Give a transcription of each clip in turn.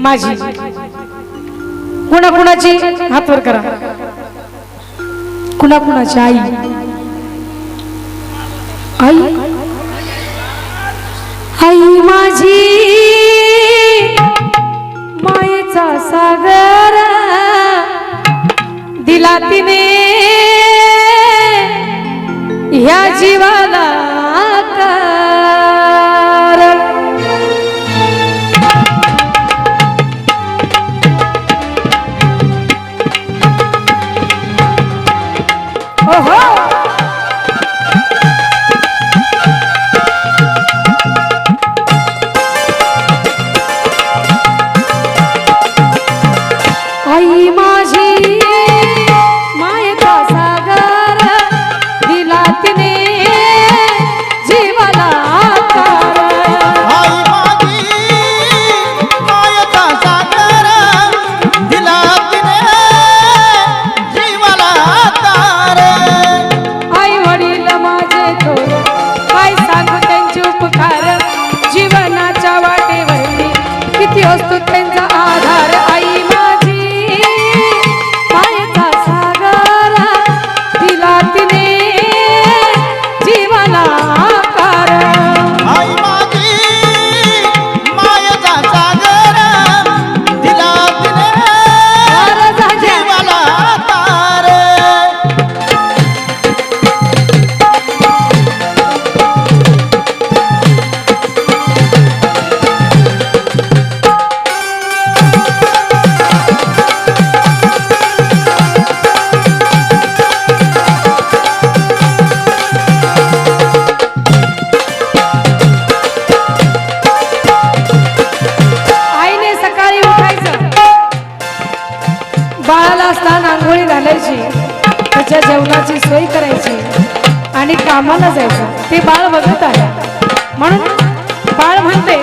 माझी. कुणाकुणाची? हातवर करा. कुणाकुणाची आई? आई? आई माझी. मायेचा सागर. दिला तिने. ह्या जीवाला অস্তুত बाळाची सोय करायची आणि कामाला जायचं. ते बाळ बघत आहे. म्हणून बाळ म्हणते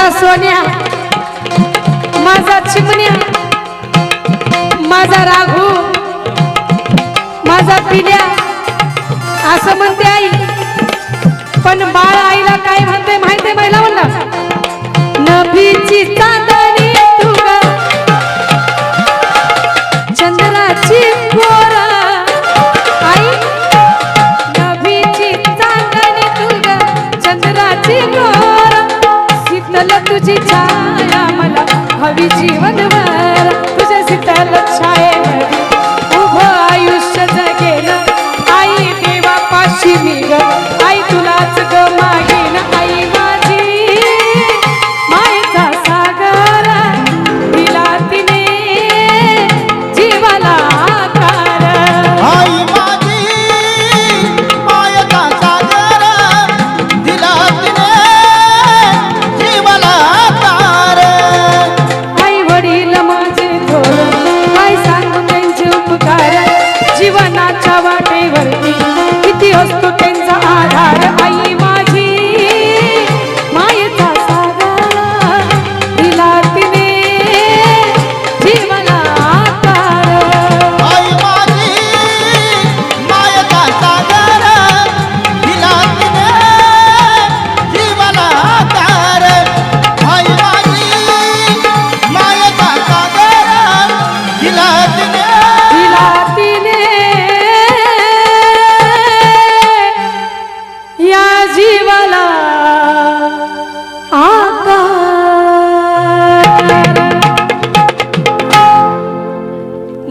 माझा सोन्या माझा चिमण्या माझा राघू माझा पिल्या असं म्हणते आई. पण बाळ आईला काय म्हणते माहिती победила, давай. जीवनाच्या वाटेवरती.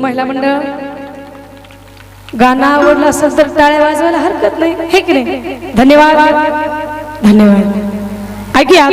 महिला मंडळ गाणं आवडलं असेल तर टाळ्या वाजवायला हरकत नाही हे की नाही? धन्यवाद. धन्यवाद. ऐकूया